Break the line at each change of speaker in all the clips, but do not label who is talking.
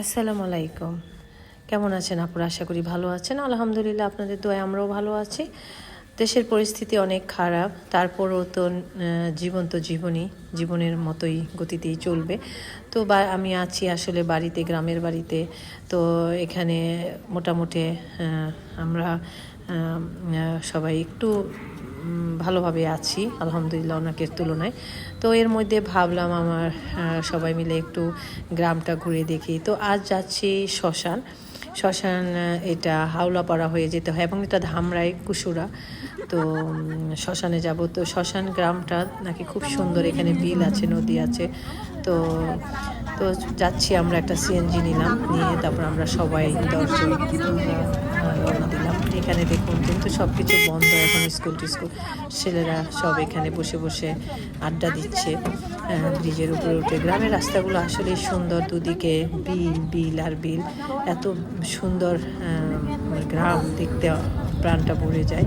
আসসালামু আলাইকুম। কেমন আছেন আপনারা? আশা করি ভালো আছেন। আলহামদুলিল্লাহ আপনাদের দোয়ায় আমরাও ভালো আছি। দেশের পরিস্থিতি অনেক খারাপ। তারপরও তো জীবন তো জীবনই, জীবনের মতোই গতিতেই চলবে। তো বা, আমি আছি আসলে বাড়িতে, গ্রামের বাড়িতে। তো এখানে মোটামুটি আমরা সবাই একটু ভালোভাবে আছি, আলহামদুলিল্লাহ অনেকের তুলনায়। তো এর মধ্যে ভাবলাম আমার সবাই মিলে একটু গ্রামটা ঘুরে দেখি। তো আজ যাচ্ছি শ্মশান। শ্মশান এটা হাওলাপাড়া হয়ে যেতে হয় এবং এটা ধামরাই কুসুরা তো শ্মশানে যাব। তো শ্মশান গ্রামটা নাকি খুব সুন্দর, এখানে বিল আছে, নদী আছে। তো তো যাচ্ছি আমরা একটা সিএনজি নিলাম, নিয়ে তারপর আমরা সবাই দশজন এখানে দেখুন, কিন্তু সব কিছু বন্ধ এখন স্কুল টিস্কুল ছেলেরা সব এখানে বসে বসে আড্ডা দিচ্ছে। ব্রিজের উপরে উঠে গ্রামের রাস্তাগুলো আসলেই সুন্দর, দুদিকে বিল বিল আর বিল। এত সুন্দর গ্রাম দেখতে প্রাণটা ভরে যায়।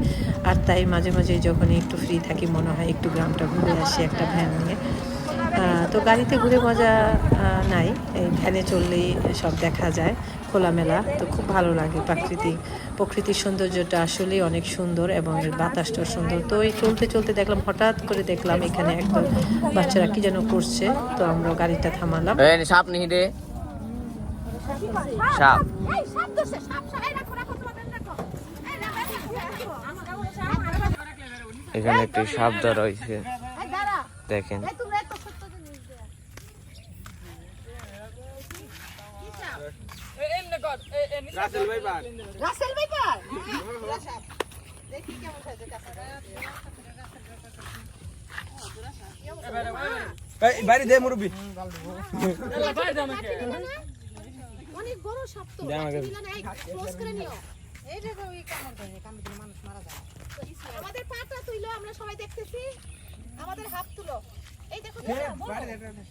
আর তাই মাঝে মাঝে যখন একটু ফ্রি থাকি, মনে হয় একটু গ্রামটা ঘুরে আসি একটা ভ্যান নিয়ে। তো গাড়িতে ঘুরে মজা নাই। এই ভ্যানে চললেই সব দেখা যায়। খোলামেলা, তো খুব ভালো লাগে প্রাকৃতিক প্রকৃতির সৌন্দর্যটা আসলেই অনেক সুন্দর এবং এর বাতাসটাও সুন্দর। তো এই চলতে চলতে দেখলাম, হঠাৎ করে দেখলাম এখানে একদম বাচ্চারা কি যেন করছে, তো আমরা গাড়িটা থামালাম।
সাপ সাপ।
সাপ ধরছে সাপ সাপ এই রাখো রাখো তোমাদের রাখো এই রাখো রাখো
এখানে একটি সাপ ধরা হয়েছে
এই দাঁড়া
দেখেন
এই তোমরা এত সত্য জিনিস দেয়া রাসেল ভাইপার
বাড়ি দে মুরব্বী।
অনেক বড় সাপ তো। ক্লোজ করে নিও। এই যে ওই কামড় দেয় কামড় দিলে মানুষ মারা যায়। আমাদের পাটা তুইলো আমরা সবাই দেখতেছি। আমাদের হাত তুলো। এই দেখো দেখো,
নি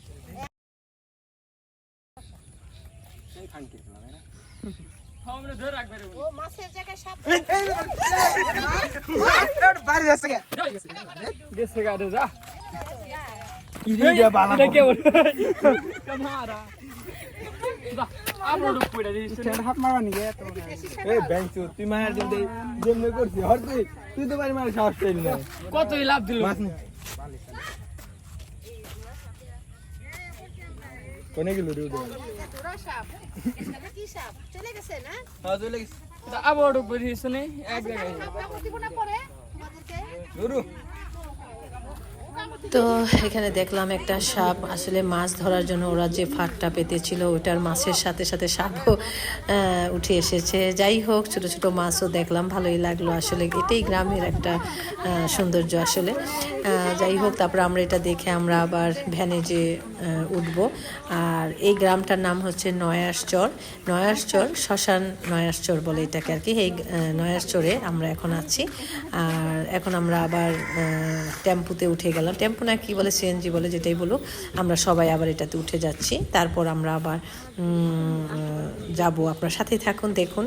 চোর তুই হর তুই তো বাড়ি মারা সাহস
কতই লাভ দিল
মাছ নে কোনে গেল রে
চলে গেছে না?
হ্যাঁ চলে গেছে।
আবার উপরে শুনে এক জায়গায়।
তো এখানে দেখলাম একটা সাপ। আসলে মাছ ধরার জন্য ওরা যে ফাঁকটা পেতেছিল ওটার মাছের সাথে সাথে সাপও উঠে এসেছে। যাই হোক ছোট ছোট মাছও দেখলাম ভালোই লাগল। আসলে এটাই গ্রামের একটা সৌন্দর্য আসলে। আহ, যাই হোক, তারপর আমরা এটা দেখে আমরা আবার ভ্যানে যে উঠবো। আর এই গ্রামটার নাম হচ্ছে নয়াসচর নয়াসচর শ্মশান নয়াসচর বলে এটাকে আর কি। এই নয়াসচরে আমরা এখন আছি। আর এখন আমরা আবার টেম্পুতে উঠে গেলাম। টেম্পু না কি বলে, সিএনজি বলে যেটাই বলুক, আমরা সবাই আবার এটাতে উঠে যাচ্ছি। তারপর আমরা আবার যাব। আপনার সাথেই থাকুন, দেখুন।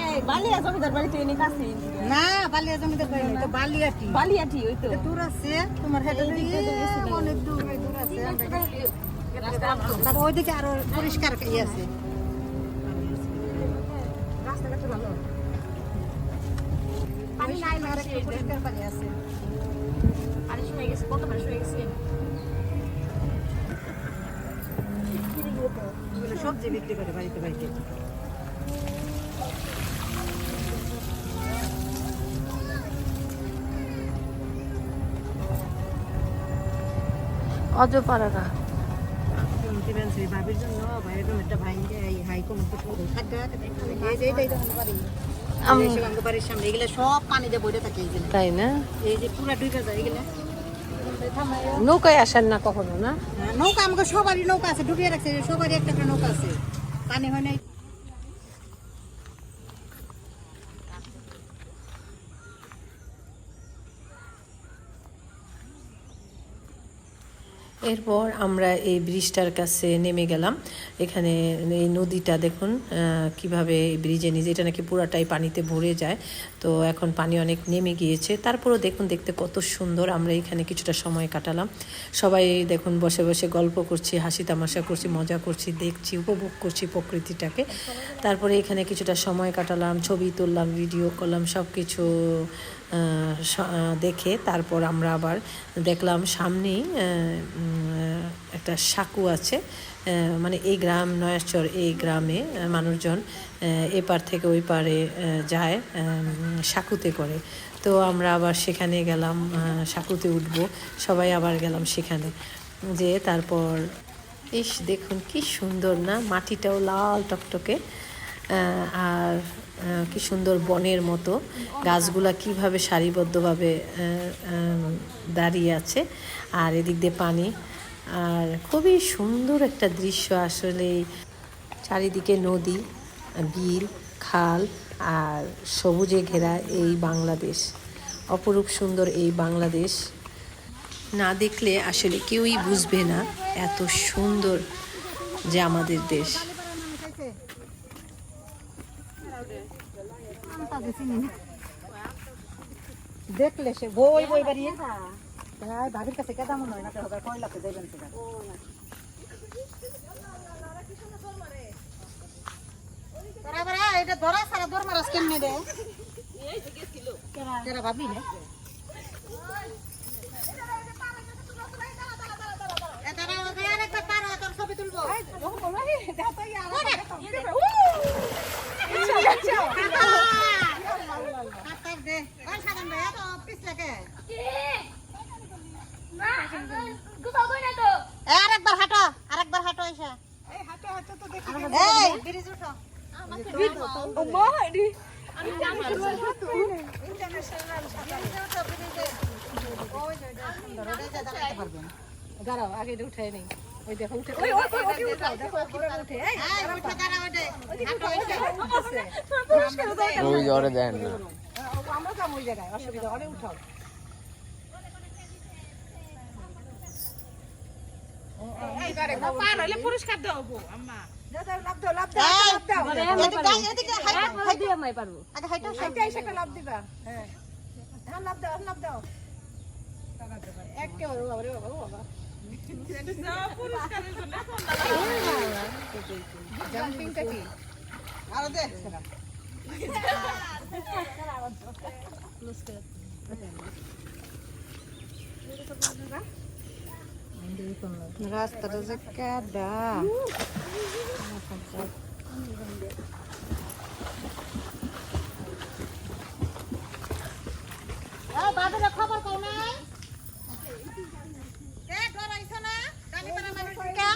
এই বালিয়া জমিদার বাড়িতে এনে কাছে।
না বালিয়া জমিতে করি তো বালিয়াটি।
বালিয়াটি ওই তো।
দূর আছে তোমার হেঁটে অনেক দূর দূর আছে তারপর ওইদিকে আরও পরিষ্কার ইয়ে আছে। রাস্তাঘাট ভালো। পানি নাই না পরিষ্কার পানি আছে।
পানি শুয়ে গেছে কত পানি শুয়ে গেছে?
এগুলো সব পানি দিয়ে। বইতে থাকে এইগুলো।
তাই না?
এই যে পুরা ডুবে যায় এগুলো। নৌকায় আসেন না কখনো, না?
নৌকা আমাকে সবারই নৌকা আছে, ঢুকিয়ে রাখছে, সবারই একটা নৌকা আছে। পানি হয় নাই।
এরপর আমরা এই ব্রিজটার কাছে নেমে গেলাম। এখানে এই নদীটা দেখুন কীভাবে এই ব্রিজে নিজে, এটা নাকি পুরাটাই পানিতে ভরে যায়। তো এখন পানি অনেক নেমে গিয়েছে। তারপরও দেখুন, দেখতে কত সুন্দর আমরা এখানে কিছুটা সময় কাটালাম। সবাই দেখুন, বসে বসে গল্প করছি, হাসি তামাশা করছি, মজা করছি, দেখছি, উপভোগ করছি প্রকৃতিটাকে। তারপরে এখানে কিছুটা সময় কাটালাম, ছবি তুললাম ভিডিও করলাম সব কিছু দেখে তারপর আমরা আবার দেখলাম সামনেই একটা সাঁকু আছে মানে এই গ্রাম নয়াচর, এই গ্রামে মানুষজন এপার থেকে ওই পারে যায় সাঁকুতে করে। তো আমরা আবার সেখানে গেলাম সাঁকুতে উঠবো, সবাই আবার গেলাম সেখানে। যে তারপর, ইস, দেখুন কি সুন্দর না, মাটিটাও লাল টকটকে আর কি সুন্দর বনের মতো। গাছগুলা কীভাবে সারিবদ্ধভাবে দাঁড়িয়ে আছে। আর এদিক দিয়ে পানি। আর খুবই সুন্দর একটা দৃশ্য আসলে চারিদিকে নদী, বিল, খাল আর সবুজে ঘেরা এই বাংলাদেশ। অপরূপ সুন্দর এই বাংলাদেশ। না দেখলে আসলে কেউই বুঝবে না এত সুন্দর যে আমাদের দেশ।
দেখলে সে বই বই বাড়িয়ে। হ্যাঁ ভাবির কাছে কেদা মনে হয় না হবে কয়লাতে যাইবেন সেটা। তোরা বারা এটা ধরা সারা দর মারাস কেমনে রে? কেরা ভাবি রে এ দাঁড়া, দাঁড়া, আরেকটা তারা, তোর ছবি তুলবো দে। ওই সাজান ভাই, এত পিছলাকে। এ, আরেকবার হাঁটো আরেকবার হাঁটো এসে। এই ব্রিজ উঠো।
দাঁড়াও আগে এটা উঠাই নেই। ওই দেখো উঠে
এই, উঠো, দাঁড়া, ওঠে। হাঁটো এসে।
ওই জ্বরে দেন না।
আমরা যাব ওই জায়গায় অসুবিধা অনেক উঠাও পুরস্কার দাও আম্মা লাভ দাও লাভ দাও
এই,
লাভ দাও
এদিকে আয়, এদিকে আয়, হাঁটো, হাঁটো। আগে হাঁটো,
এটা এসে একটা লাভ দিবা লাভ দাও লাভ দাও একেবারে বাবা রে বাবা ও বাবা জাম্পিংটা কি
আরও দে।
রাস্তাটা যে কাদা
এই, খবর কও নাই? এ, ডরাইছো না? গাড়িপাড়া মানুষকে?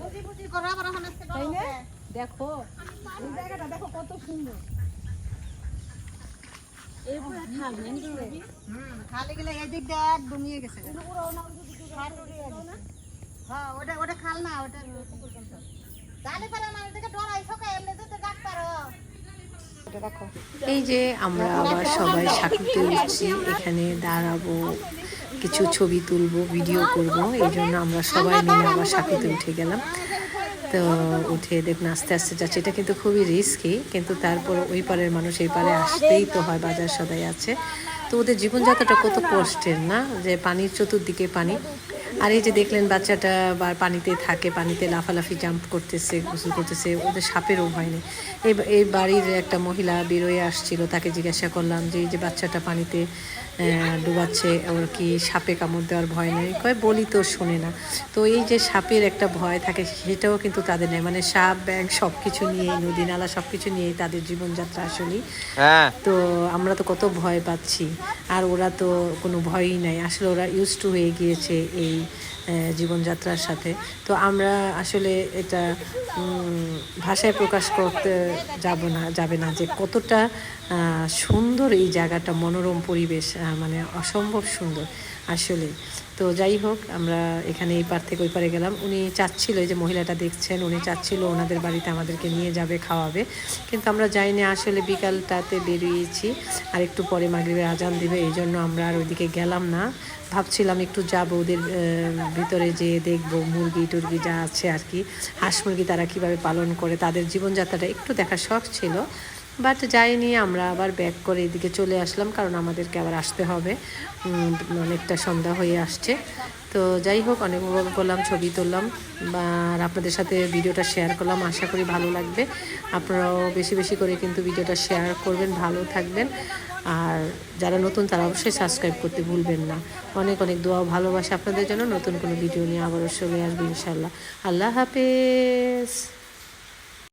বুঝি বুঝি করো, আসতে
দেখো এই জায়গাটা দেখো কত সুন্দর
খালি গেলে এদিক দিয়ে একদম গেছে। হ্যাঁ ওটা ওটা খাল না ওটা গাড়িপাড়া মানুষকে ডরাইছো কে? এমনি যেতে ডাক
এই যে আমরা আবার সবাই সাঁকুতে উঠছি এখানে দাঁড়াবো কিছু ছবি তুলবো ভিডিও করব এই জন্য আমরা সবাই মিলে আবার সাঁকুতে উঠে গেলাম। তো উঠে দেখুন আস্তে আস্তে যাচ্ছে। এটা কিন্তু খুবই রিস্কি কিন্তু তারপর ওই পারের মানুষ এই পারে আসতেই তো হয়, বাজার সদাই আছে। তো ওদের জীবনযাত্রাটা কত কষ্টের না? যে পানির চতুর্দিকে পানি। আর এই যে দেখলেন বাচ্চাটা বা পানিতে থাকে, পানিতে লাফালাফি জাম্প করতেছে, গোসল করতেছে, ওদের সাপেরও ভয় নেই। এই বাড়ির একটা মহিলা বেরোয় আসছিল, তাকে জিজ্ঞাসা করলাম যে এই যে বাচ্চাটা পানিতে ডুবাচ্ছে ওর কি সাপে কামড় দেওয়ার ভয় নেই। কয় বলি তো শোনে না। তো এই যে সাপের একটা ভয় থাকে সেটাও কিন্তু তাদের নেই। মানে সাপ ব্যাংক সব কিছু নিয়েই নদী নালা সব কিছু নিয়েই তাদের জীবনযাত্রা আসলেই।
হ্যাঁ।
তো আমরা তো কত ভয় পাচ্ছি। আর ওরা তো কোনো ভয়ই নাই। আসলে ওরা ইউজ টু হয়ে গিয়েছে এই জীবনযাত্রার সাথে। তো আমরা আসলে এটা ভাষায় প্রকাশ করতে যাব না, যাবে না যে কতটা সুন্দর এই জায়গাটা, মনোরম পরিবেশ মানে অসম্ভব সুন্দর। আসলে তো যাই হোক, আমরা এখানে এই পার থেকে ওই পারে গেলাম। উনি চাচ্ছিল যে মহিলাটা দেখছেন, উনি চাচ্ছিল ওনাদের বাড়িতে আমাদেরকে নিয়ে যাবে, খাওয়াবে। কিন্তু আমরা যাইনি, আসলে বিকালটাতে বেরিয়েছি। আর একটু পরে মাগরিবের আজান দিবে, এই জন্য আমরা আর ওইদিকে গেলাম না। ভাবছিলাম একটু যাব ওদের ভিতরে যেয়ে দেখব, মুরগি টুরগি যা আছে আর কি। হাঁস মুরগি তারা কীভাবে পালন করে, তাদের জীবনযাত্রাটা একটু দেখার শখ ছিল। বাট যাইনি, আমরা আবার ব্যাক করে এদিকে চলে আসলাম, কারণ আমাদেরকে আবার আসতে হবে। অনেকটা সন্ধ্যা হয়ে আসছে। তো যাই হোক, অনেক উপভোগ করলাম, ছবি তুললাম, আর আপনাদের সাথে ভিডিওটা শেয়ার করলাম। আশা করি ভালো লাগবে। আপনারাও বেশি বেশি করে কিন্তু ভিডিওটা শেয়ার করবেন, ভালো থাকবেন। আর যারা নতুন, তারা অবশ্যই সাবস্ক্রাইব করতে ভুলবেন না। অনেক অনেক দোয়া ভালোবাসা আপনাদের জন্য। নতুন কোনো ভিডিও নিয়ে আবারও চলে আসবে ইনশাল্লাহ আল্লাহ হাফেজ।